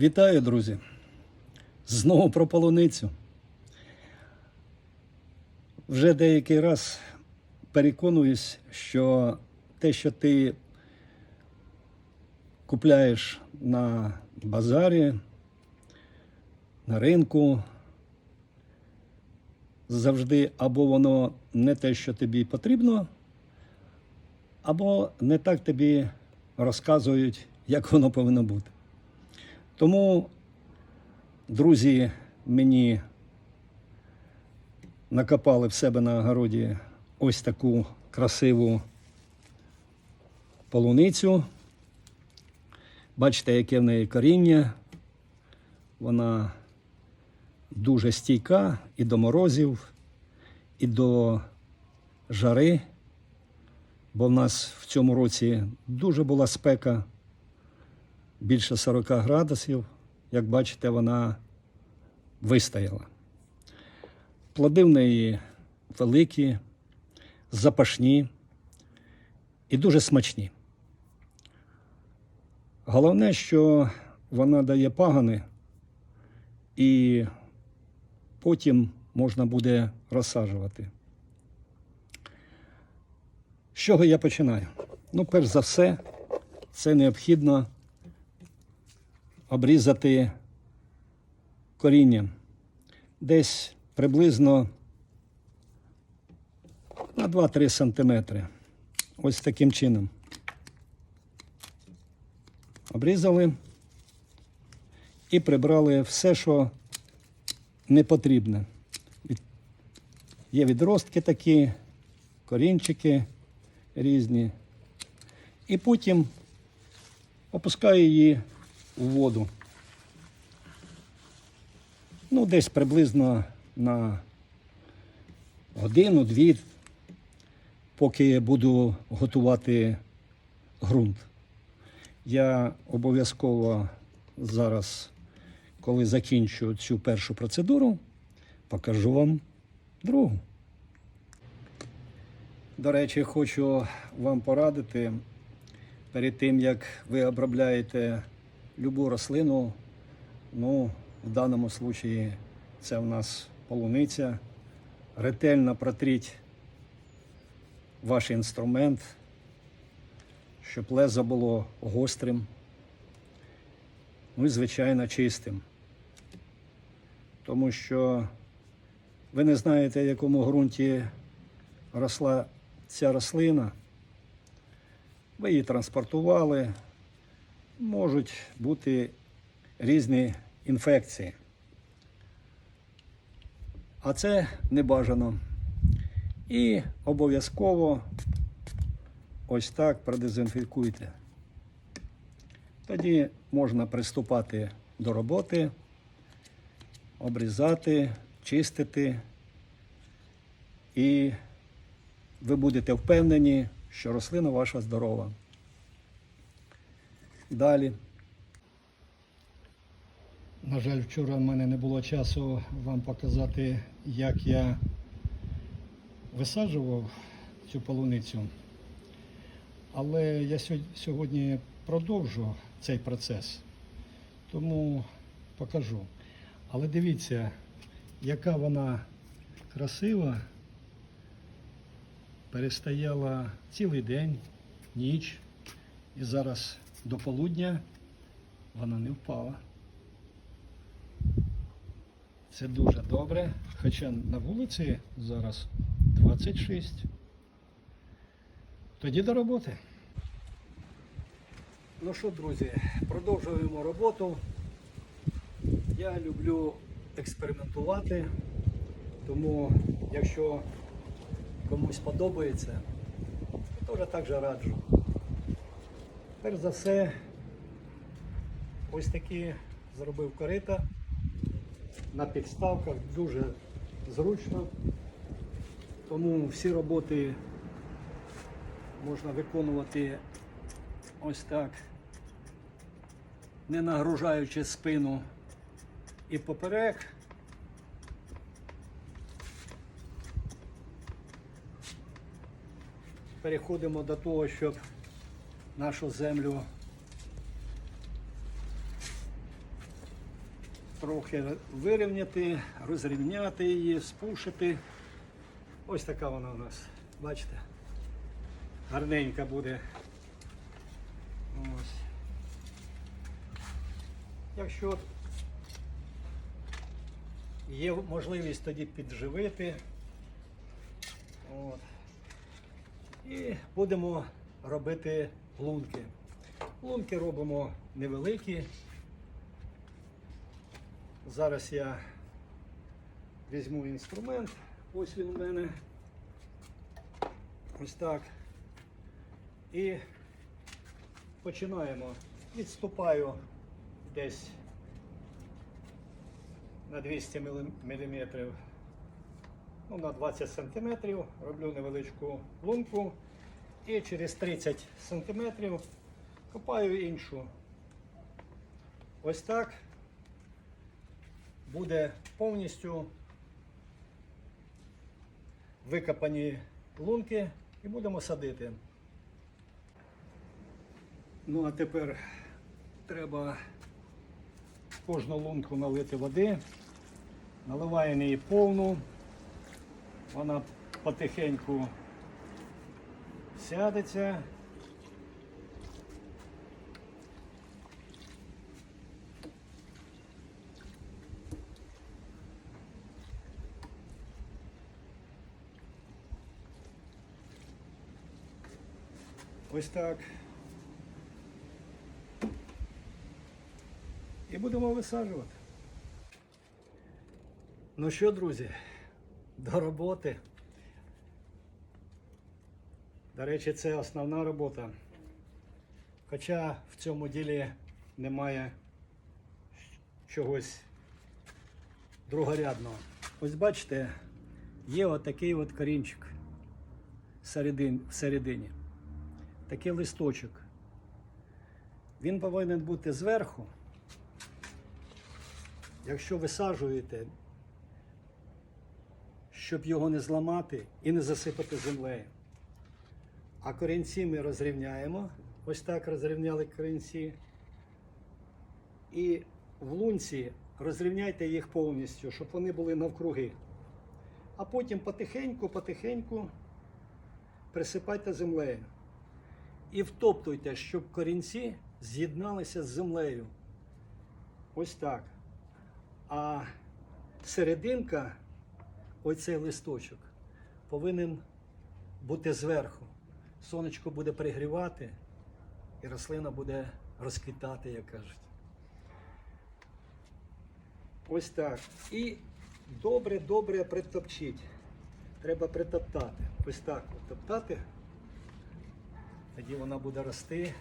Вітаю, друзі! Знову про полуницю. Вже деякий раз переконуюсь, що те, що ти купляєш на базарі, на ринку, завжди або воно не те, що тобі потрібно, або не так тобі розказують, як воно повинно бути. Тому, друзі, мені накопали в себе на огороді ось таку красиву полуницю. Бачите, яке в неї коріння. Вона дуже стійка і до морозів, і до жари, бо в нас в цьому році дуже була спека більше 40 градусів. Як бачите, вона вистояла. Плоди в неї великі, запашні і дуже смачні. Головне, що вона дає пагани, і потім можна буде розсаджувати. З чого я починаю? Ну, перш за все, це необхідно обрізати коріння десь приблизно на 2-3 сантиметри. Ось таким чином. Обрізали і прибрали все, що не потрібне. Є відростки такі, корінчики різні. І потім опускаю її у воду. Ну, десь приблизно на годину-дві, поки буду готувати ґрунт. Я обов'язково зараз, коли закінчу цю першу процедуру, покажу вам другу. До речі, хочу вам порадити перед тим, як ви обробляєте любу рослину, ну, в даному випадку це в нас полуниця, ретельно протріть ваш інструмент, щоб лезо було гострим, ну і, звичайно, чистим. Тому що ви не знаєте, в якому ґрунті росла ця рослина. Ви її транспортували, можуть бути різні інфекції. А це не бажано. І обов'язково ось так продезінфікуйте. Тоді можна приступати до роботи, обрізати, чистити, і ви будете впевнені, що рослина ваша здорова. Далі. На жаль, вчора в мене не було часу вам показати, як я висаджував цю полуницю. Але я сьогодні продовжу цей процес, тому покажу. Але дивіться, яка вона красива, перестояла цілий день, ніч, і зараз до полудня вона не впала. Це дуже добре. Хоча на вулиці зараз 26. Тоді до роботи. Ну що, друзі, продовжуємо роботу. Я люблю експериментувати, тому якщо комусь подобається, то теж так же раджу. Перш за все, ось такі зробив корита на підставках дуже зручно. Тому всі роботи можна виконувати ось так, не нагружаючи спину і поперек. Переходимо до того, щоб нашу землю трохи вирівняти, розрівняти її, спушити. Ось така вона у нас, бачите, гарненька буде. Ось. Якщо є можливість тоді підживити. От. І будемо робити лунки. Лунки робимо невеликі. Зараз я візьму інструмент. Ось він у мене. Ось так. І починаємо. Відступаю десь на 200 мм, ну, на 20 см, роблю невеличку лунку і через 30 см копаю іншу. Ось так буде повністю викопані лунки і будемо садити. Ну а тепер треба кожну лунку налити води. Наливаємо її повну. Вона потихеньку сядеться. Ось так. І будемо висаджувати. Ну що, друзі, до роботи. До речі, це основна робота. Хоча в цьому ділі немає чогось другорядного. Ось бачите, є отакий от корінчик всередині. Такий листочок. Він повинен бути зверху. Якщо висаджуєте, щоб його не зламати і не засипати землею. А корінці ми розрівняємо. Ось так розрівняли корінці. І в лунці розрівняйте їх повністю, щоб вони були навкруги. А потім потихеньку, потихеньку присипайте землею. І втоптуйте, щоб корінці з'єдналися з землею. Ось так. А серединка, оцей листочок, повинен бути зверху. Сонечко буде пригрівати, і рослина буде розквітати, як кажуть. Ось так. І добре-добре притопчіть. Треба притоптати. Ось так топтати. Тоді вона буде рости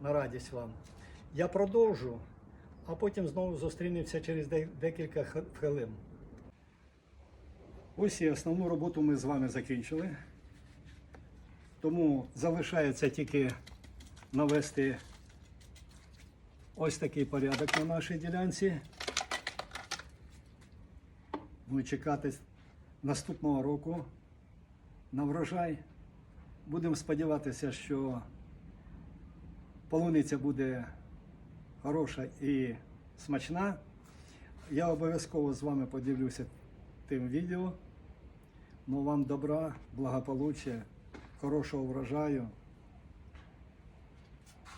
на радість вам. Я продовжу, а потім знову зустрінемося через декілька хвилин. Ось і основну роботу ми з вами закінчили. Тому залишається тільки навести ось такий порядок на нашій ділянці. Ну чекати наступного року на врожай. Будемо сподіватися, що полуниця буде хороша і смачна. Я обов'язково з вами поділюся тим відео. Ну вам добра, благополуччя, хорошого врожаю.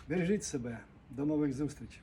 Бережіть себе. До нових зустрічей.